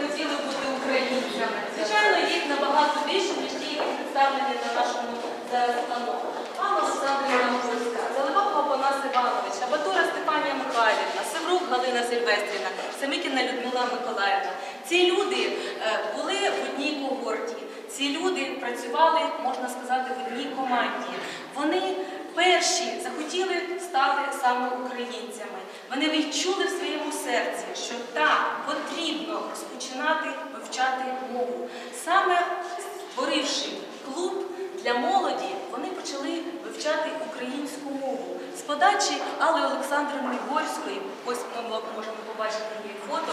захотіли бути українцями. Звичайно, їх набагато більше, ніж ті, які представлені на нашому зараз пану. Пан Олександрівна Морська, Заливаха Опанас Іванович, Абатура Степанія Михайлівна, Севрук Галина Сильвестрівна, Семикіна Людмила Миколаївна. Ці люди е, були в одній когорті. Ці люди працювали, можна сказати, в одній команді. Вони перші захотіли стати саме українцями. Вони відчули в своєму серці, що так потрібно розпочинати вивчати мову. Саме створивши клуб для молоді, вони почали вивчати українську мову. З подачі Алли Олександрівни Горської, ось ми можемо побачити її фото.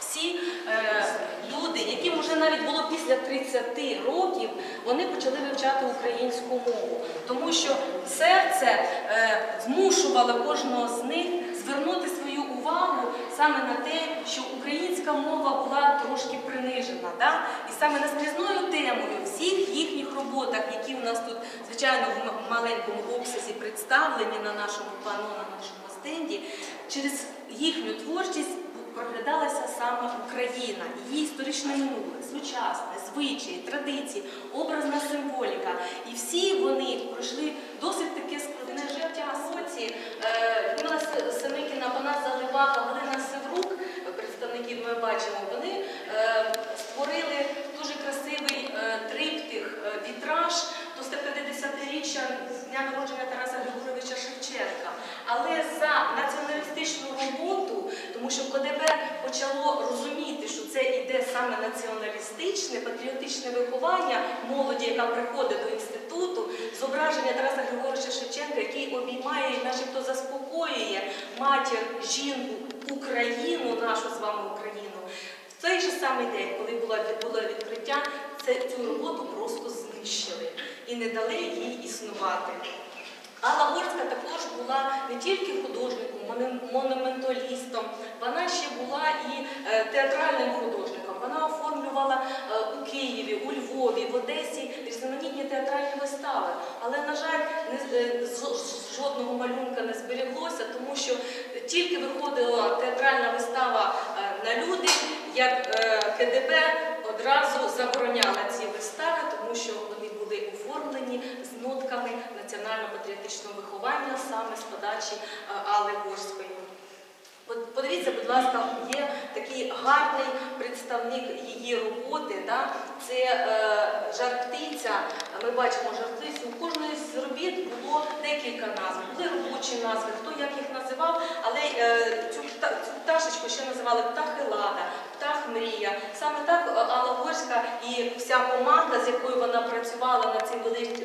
Всі е, люди, яким вже навіть було після 30 років, вони почали вивчати українську мову, тому що серце е, змушувало кожного з них звернути свою увагу саме на те, що українська мова була трошки принижена. Да? І саме наскрізною темою всіх їхніх роботах, які у нас тут, звичайно, в маленькому обсязі представлені на нашому пано, на нашому стенді, через їхню творчість проглядалася саме Україна, її історичне минуле, сучасне, звичаї, традиції, образна символіка. І всі вони пройшли досить таке складне життя. Соці е, Людмила С- Семикіна, вона заливала Галина Севрук, е, представників ми бачимо, вони е, створили дуже красивий е, триптих, е, вітраж до 150-річчя з дня народження Тараса Григоровича Шевченка. Але за націоналістичну роботу, тому що КДБ почало розуміти, що це іде саме націоналістичне, патріотичне виховання молоді, яка приходить до інституту, зображення Тараса Григоровича Шевченка, який обіймає і начебто заспокоює матір, жінку, Україну, нашу з вами Україну. В той же самий день, коли було, було відкриття, це, цю роботу просто знищили і не дали їй існувати. Алла Горська також була не тільки художником, монументалістом, вона ще була і е, театральним художником. Вона оформлювала е, у Києві, у Львові, в Одесі різноманітні театральні вистави. Але, на жаль, е, жодного малюнка не зберіглося, тому що тільки виходила театральна вистава е, на люди, як КДБ одразу забороняла ці вистави, тому що вони були оформлені з нотками національно-патріотичного виховання саме з подачі Алли Горської. Подивіться, будь ласка, гарний представник її роботи. Да? Це е, жар-птиця. Ми бачимо жар-птицю. У кожної з робіт було декілька назв. Були робочі назви, хто як їх називав, але е, цю, цю пташечку ще називали птахи Елада, птах Мрія. Саме так е, Алла Горська і вся команда, з якою вона працювала над цим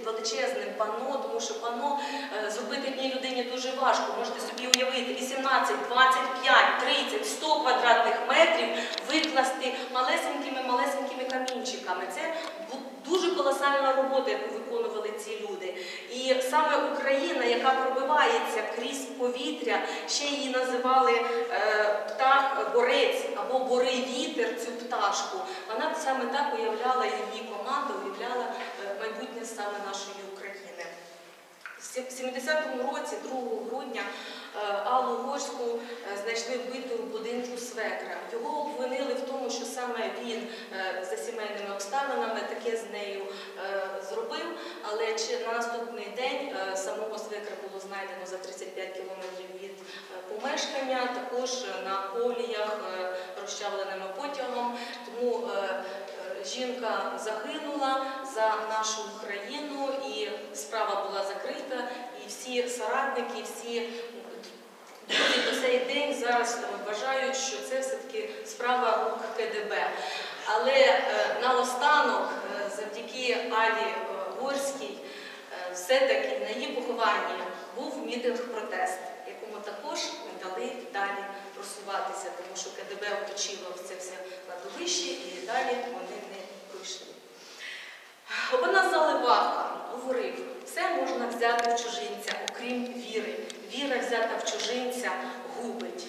величезним панно, тому що панно е, зробити одній людині дуже важко. Можете собі уявити 18, 25, 30, 100 квадратних метрів викласти малесенькими малесенькими камінчиками. Це дуже колосальна робота, яку виконували ці люди. І саме Україна, яка пробивається крізь повітря, ще її називали е, птах борець або борий вітер, цю пташку. Вона саме так уявляла її команда, уявляла е, майбутнє саме нашої України. В 70-му році, 2 грудня, Аллу Горську е, знайшли вбитою в будинку свекра. Його обвинили в тому, що саме він е, за сімейними обставинами таке з нею е, зробив, але чи на наступний день е, самого свекра було знайдено за 35 кілометрів від е, помешкання, також на коліях е, розчавленими потягом. Тому е, е, жінка загинула за нашу Україну, і справа була закрита, і всі соратники, всі друзі по цей день зараз вважають, що це все-таки справа рук КДБ. Але е, наостанок, е, завдяки Алі е, Горській, е, все-таки на її похованні був мітинг-протест, якому також не дали далі просуватися, тому що КДБ оточило це все кладовище і далі вони не пройшли. Обана Заливаха говорив, все можна взяти в чужинця, окрім віри. Віра взята в чужинця губить.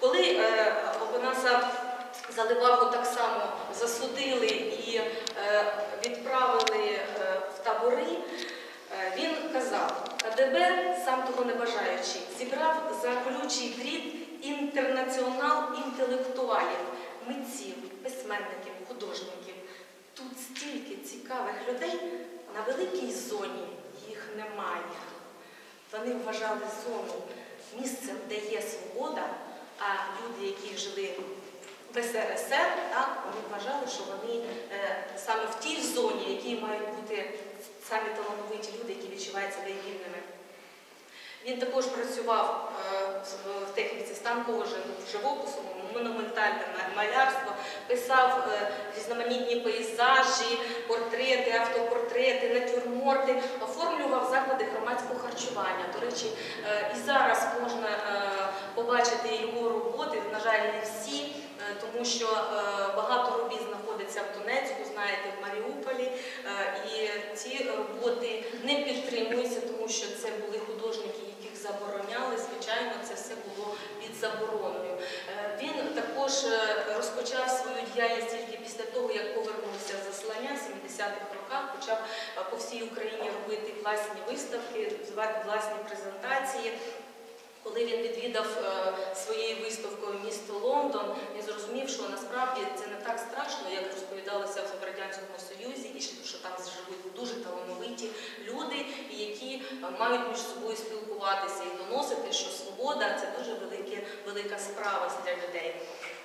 Коли е, Заливаху так само засудили і е, відправили е, в табори, е, він казав, КДБ, сам того не бажаючи, зібрав за колючий дріт інтернаціонал інтелектуалів, митців, письменників, художників. Тут стільки цікавих людей, на великій зоні їх немає. Вони вважали зону місцем, де є свобода, а люди, які жили в СРСР, так, вони вважали, що вони е, саме в тій зоні, які мають бути самі талановиті люди, які відчувають себе вільними. Він також працював е, в- техніці станкового жи- живопису, монументальне малярство, писав е, різноманітні пейзажі, портрети, автопортрети, натюрморти, оформлював заклади громадського харчування. До речі, е, і зараз можна е, побачити його роботи, на жаль, не всі, тому що багато робіт знаходиться в Донецьку, знаєте, в Маріуполі. І ці роботи не підтримуються, тому що це були художники, яких забороняли. Звичайно, це все було під забороною. Також е, розпочав свою діяльність тільки після того, як повернувся з заслання в 70-х роках, почав е, по всій Україні робити власні виставки, власні презентації. Коли він відвідав е, своєю виставкою місто Лондон, він зрозумів, що насправді це не так страшно, як розповідалося в Радянському Союзі, і що- там живуть дуже талановиті люди, які мають між собою спілкуватися і доносити, що свобода це дуже велике, велика справа для людей.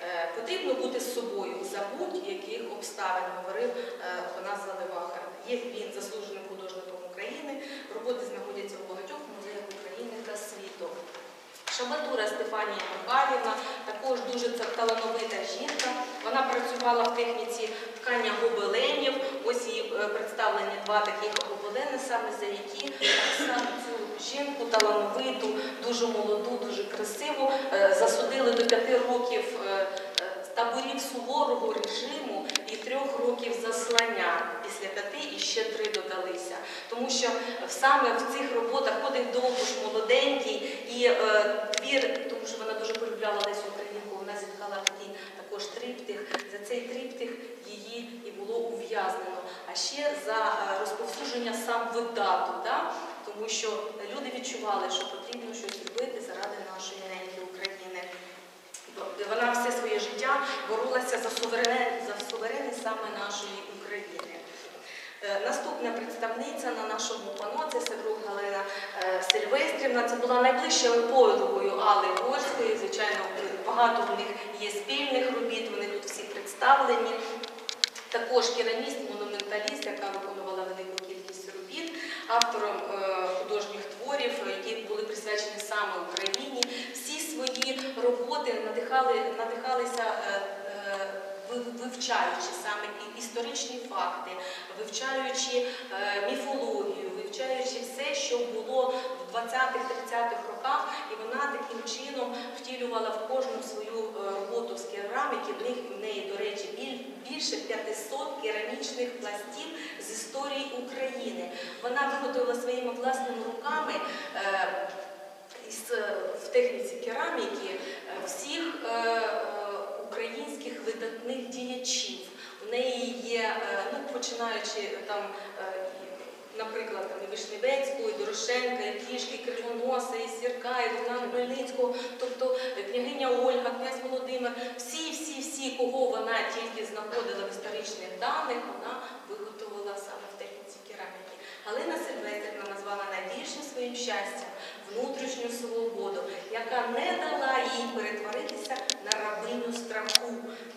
Е, Потрібно бути з собою за будь-яких обставин, говорив е, Панас Заливаха. Є він заслуженим художником України. Роботи знаходяться у багатьох музеях України та світу. Шабатура Стефанія Михайлівна, також дуже талановита жінка. Вона працювала в техніці ткання гобеленів. Ось її е, представлені два таких гобелени, саме за які саме цю жінку талановиту, дуже молоду, дуже красиву, е, засудили до п'яти років е, е, таборів суворого режиму і трьох років заслання. Після п'яти і ще три додалися. Тому що саме в цих роботах ходить довго ж молоденький і твір, тому що вона дуже полюбляла Лесю Українку, вона зіткала такий також триптих. За цей триптих її і було ув'язнено. А ще за е, розповсюдження сам видату, да? тому що люди відчували, що потрібно щось робити заради нашої неньки України. Вона все своє життя боролася за суверен- за суверенність саме нашої України. Е, Наступна представниця на нашому пано це Севрук Галина е, Сильвестрівна. Це була найближчою подругою Алли Горської. Звичайно, багато в них є спільних робіт, вони тут всі представлені. Також кераміст, монументаліст, яка виконувала велику кількість робіт, автором е, художніх творів, які були присвячені саме Україні. Всі свої роботи надихали, надихалися. е, е, ви- Вивчаючи саме історичні факти, вивчаючи е, міфологію, вивчаючи все, що було в 20-30-х роках, і вона таким чином втілювала в кожну свою е, роботу з кераміки. В них в неї, до речі, біль- більше 500 керамічних пластів з історії України. Вона виготовила своїми власними руками. е, е, в техніці кераміки е, всіх українських видатних діячів. У неї є, ну починаючи Наприклад, і Дорошенка, і Кішки, і Кривоноса, і Сірка, і Богдана Хмельницького, тобто е, княгиня Ольга, князь Володимир, всі, всі, всі, кого вона тільки знаходила в історичних даних, вона виготовила саме в техніці кераміки. Галина Сильвестрівна назвала найбільшим своїм щастям внутрішню свободу, яка не дала їй перетворитися на рабиню страху,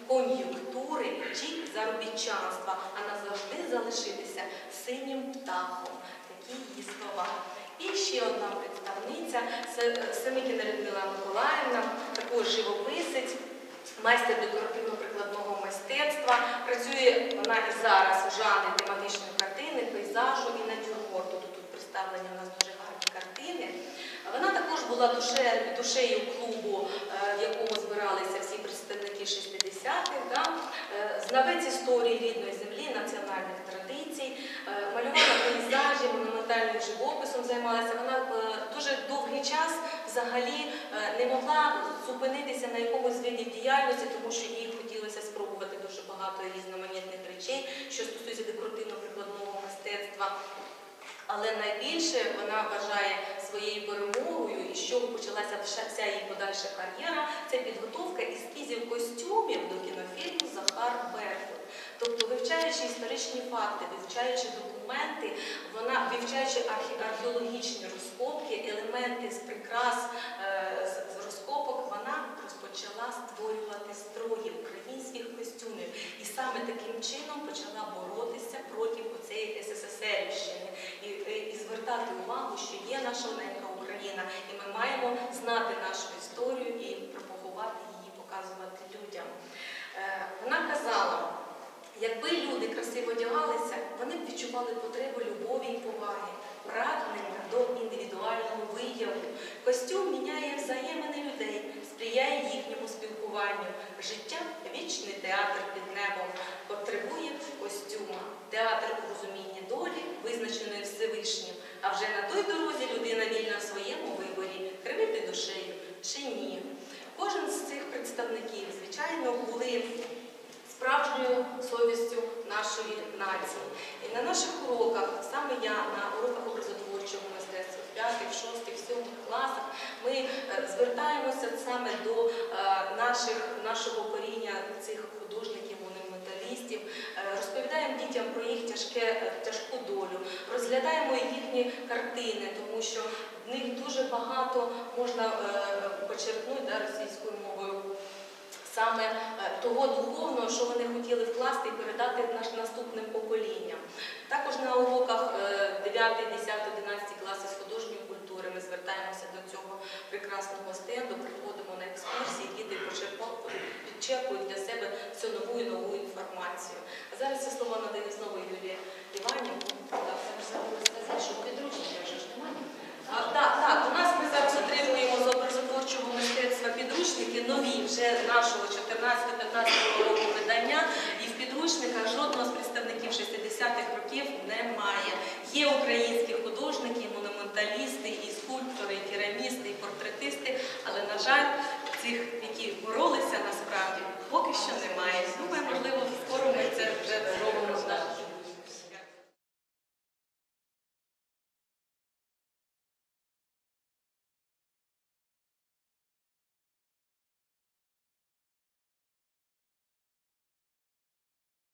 кон'юнктури чи заробітчанства, а назавжди залишитися синім птахом. Такі. І ще одна представниця Се- Семикіна Людмила Миколаївна, також живописець, майстер декоративно-прикладного мистецтва. Працює вона і зараз у жанрі тематичної картини, пейзажу і натюрморту. Тут, представлені у нас дуже гарні картини. Вона також була душе, душею клубу, е, в якому збиралися всі представники 60-х, да? Е, знавець історії рідної землі, національних е, малювала пейзажі, монументальним живописом займалася. Вона е, дуже довгий час взагалі е, не могла зупинитися на якомусь виді діяльності, тому що їй хотілося спробувати дуже багато різноманітних речей, що стосується декоративно-прикладного мистецтва. Але найбільше вона вважає своєю перемогою, і з чого почалася вся- її подальша кар'єра, це підготовка ескізів костюмів до кінофільму Захар Бер. вивчаючи історичні факти, вивчаючи документи, вона вивчаючи архе- археологічні розкопки, елементи з прикрас е, з розкопок, вона розпочала створювати строї українських костюмів і саме таким чином почала боротися проти оцеї СССРівщини і, і, і звертати увагу, що є наша ненька Україна, і ми маємо знати нашу історію і пропагувати її, показувати людям. Е, Вона казала, якби люди красиво одягалися, вони б відчували потребу любові і поваги, прагнення до індивідуального вияву. Костюм міняє взаємини людей, сприяє їхньому спілкуванню. Життя вічний театр під небом потребує костюма. Театр у розумінні долі, визначеної Всевишнім. А вже на той дорозі людина вільна в своєму виборі, кривити душею чи ні. Кожен з цих представників, звичайно, були справжньою совістю нашої нації. І на наших уроках, саме я на уроках образотворчого мистецтва, в п'ятих, шостих, сьомих класах, ми е, звертаємося саме до е, наших, нашого коріння цих художників, монументалістів, е, розповідаємо дітям про їх тяжке, тяжку долю, розглядаємо їхні картини, тому що в них дуже багато можна почерпнути да, російською мовою саме е, того духовного, що вони хотіли вкласти і передати наш наступним поколінням. Також на уроках е, 9, 10, 11 класи з художньої культури ми звертаємося до цього прекрасного стенду, приходимо на екскурсії, діти підчерпують для себе всю нову і нову інформацію. А зараз це слово надаю знову